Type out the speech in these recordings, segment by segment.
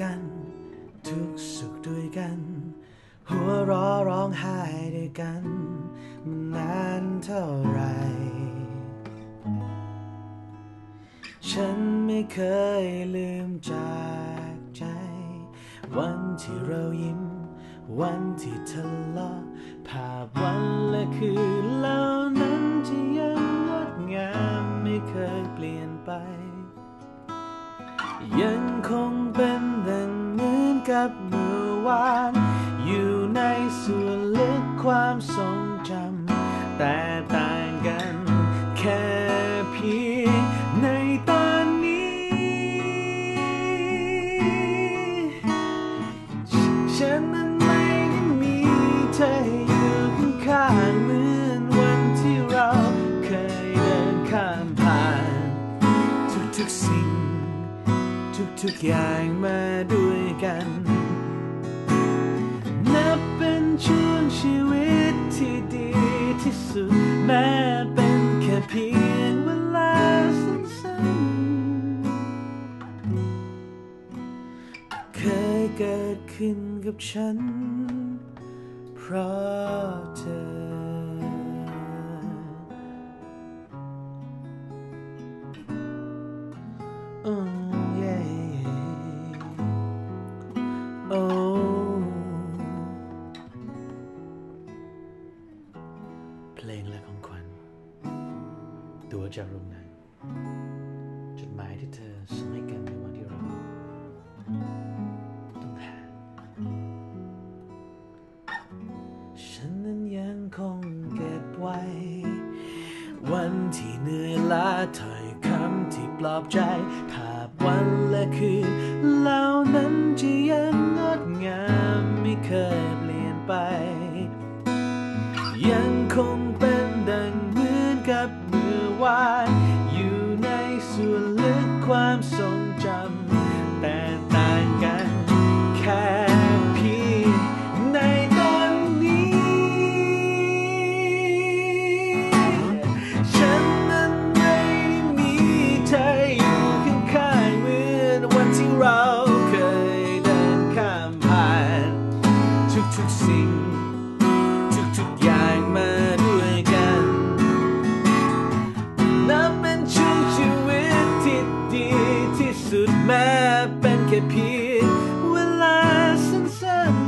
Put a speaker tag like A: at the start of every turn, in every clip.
A: กัน ทุกสุขด้วยกัน หัวร้อร้องไห้ด้วยกัน มันนานเท่าไร ฉันไม่เคยลืมจากใจ วันที่เรายิ้ม วันที่ทะเลาะภาพวันและคืนเหล่านั้นที่ยังงดงามไม่เคยเปลี่ยนไป ยังคงเป็น กับเมื่อวาน อยู่ในส่วนลึกความทรงจำแต่ต่างกันแค่เพียงในตอนนี้ ทุกๆอย่างมาด้วยกัน นับเป็นช่วงชีวิตที่ดีที่สุดแม้เป็นแค่เพียงเวลาสั้นๆ เคยเกิดขึ้นกับฉัน เพราะเธอ จาโรงนังจดหมายที่เธอส่งให้กันในวันที่เราต้องห่างฉันนั้นยังคงเก็บไว้ วันที่เหนื่อยล้าถ้อยคำที่ปลอบใจ ที่เราเคยเดินข้ามผ่าน ทุกๆสิ่ง ทุกๆอย่างมาด้วยกัน นับเป็นช่วงชีวิตที่ดีที่สุดแม้เป็นแค่เพียงเวลาสั้นๆ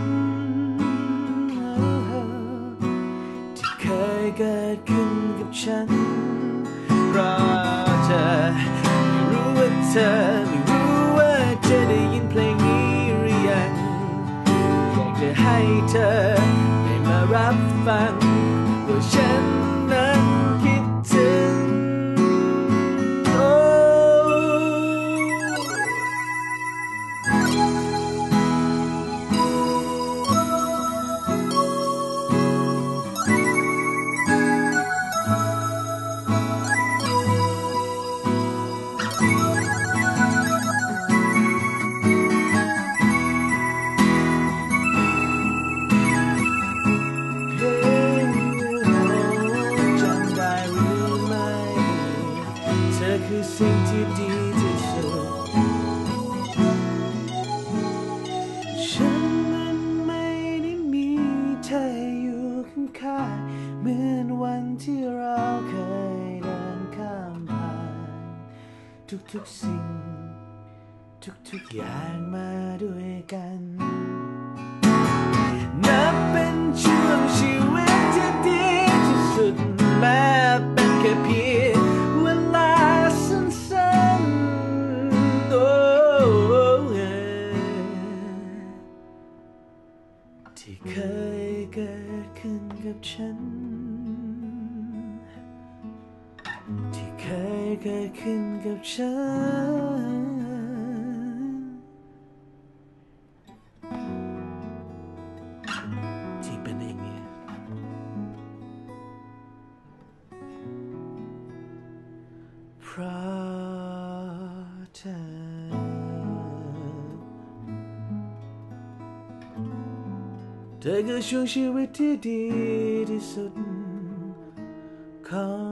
A: ที่เคยเกิดขึ้นกับฉันเพราะเธอไม่รู้ว่าเธอ ให้เธอได้มารับฟัง ทุกๆอย่างมาด้วยกัน นับเป็นช่วงชีวิตที่ดีที่สุดแม้เป็นแค่เพียงเวลาสั้นๆโอ้ที่เคยเกิดขึ้นกับฉัน ที่เคยเกิดขึ้นกับฉันะเธอเธอคือ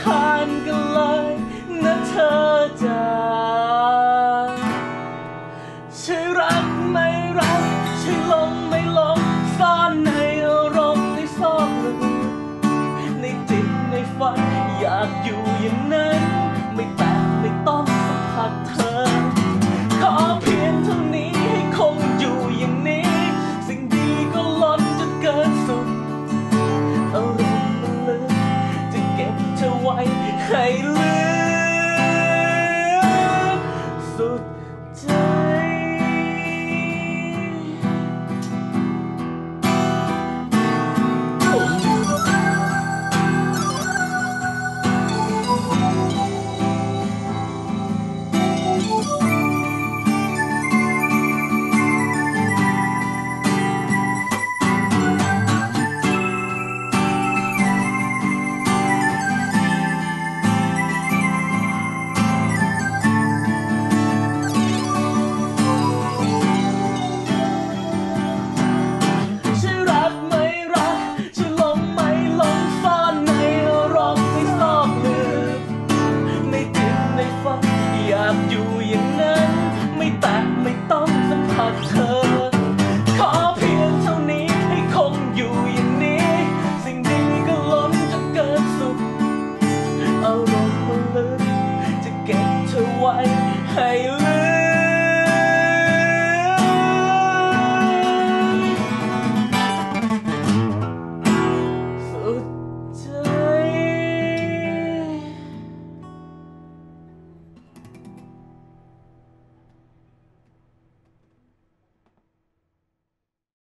B: ผ